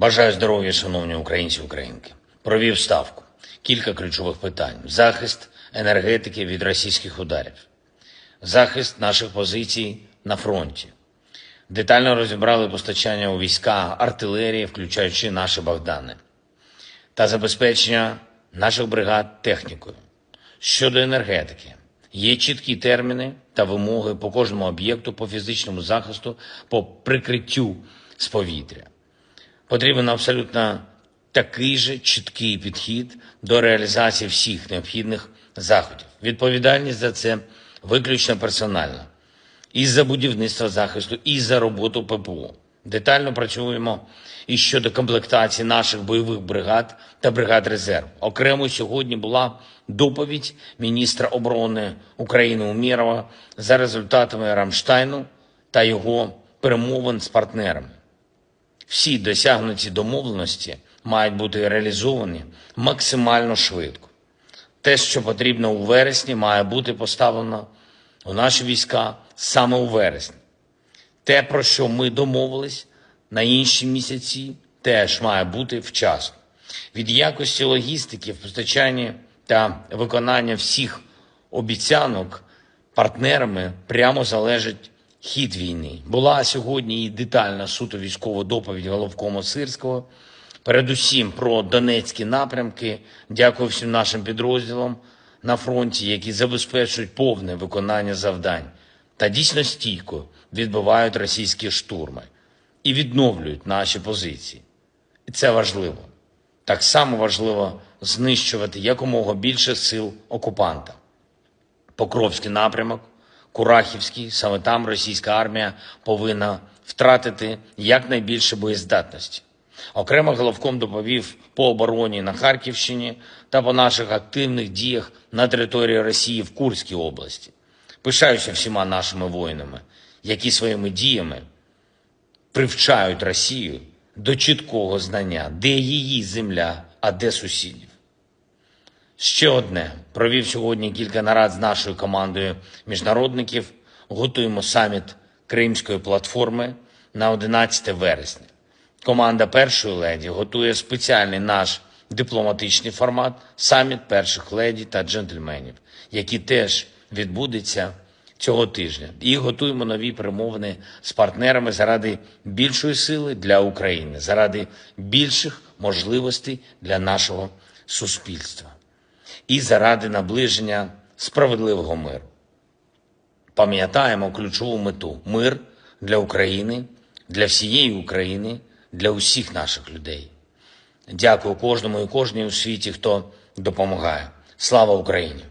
Бажаю здоров'я, шановні українці українки. Провів ставку. Кілька ключових питань: захист енергетики від російських ударів, захист наших позицій на фронті. Детально розібрали постачання у війська артилерії, включаючи наші Богдани, та забезпечення наших бригад технікою. Щодо енергетики, є чіткі терміни та вимоги по кожному об'єкту по фізичному захисту, по прикриттю з повітря. Потрібен абсолютно такий же чіткий підхід до реалізації всіх необхідних заходів. Відповідальність за це виключно персональна. І за будівництво захисту, і за роботу ППО. Детально працюємо і щодо комплектації наших бойових бригад та бригад резерв. Окремо сьогодні була доповідь міністра оборони України Умєрова за результатами Рамштайну та його перемовин з партнерами. Всі досягнуті домовленості мають бути реалізовані максимально швидко. Те, що потрібно у вересні, має бути поставлено у наші війська саме у вересні. Те, про що ми домовились на інші місяці, теж має бути вчасно. Від якості логістики в постачанні та виконання всіх обіцянок партнерами прямо залежить хід війни. Була сьогодні і детальна суто військова доповідь головкому Сирського. Передусім про Донецькі напрямки. Дякую всім нашим підрозділам на фронті, які забезпечують повне виконання завдань та дійсно стійко відбивають російські штурми і відновлюють наші позиції. І це важливо. Так само важливо знищувати якомога більше сил окупанта. Покровський напрямок, Курахівський, саме там російська армія повинна втратити якнайбільше боєздатності. Окремо головком доповів по обороні на Харківщині та по наших активних діях на території Росії в Курській області. Пишаюся всіма нашими воїнами, які своїми діями привчають Росію до чіткого знання, де її земля, а де сусідів. Ще одне. Провів сьогодні кілька нарад з нашою командою міжнародників. Готуємо саміт Кримської платформи на 11 вересня. Команда першої леді готує спеціальний наш дипломатичний формат саміт перших леді та джентльменів, який теж відбудеться цього тижня. І готуємо нові перемовини з партнерами заради більшої сили для України, заради більших можливостей для нашого суспільства і заради наближення справедливого миру. Пам'ятаємо ключову мету мир для України, для всієї України, для усіх наших людей. Дякую кожному і кожній у світі, хто допомагає. Слава Україні!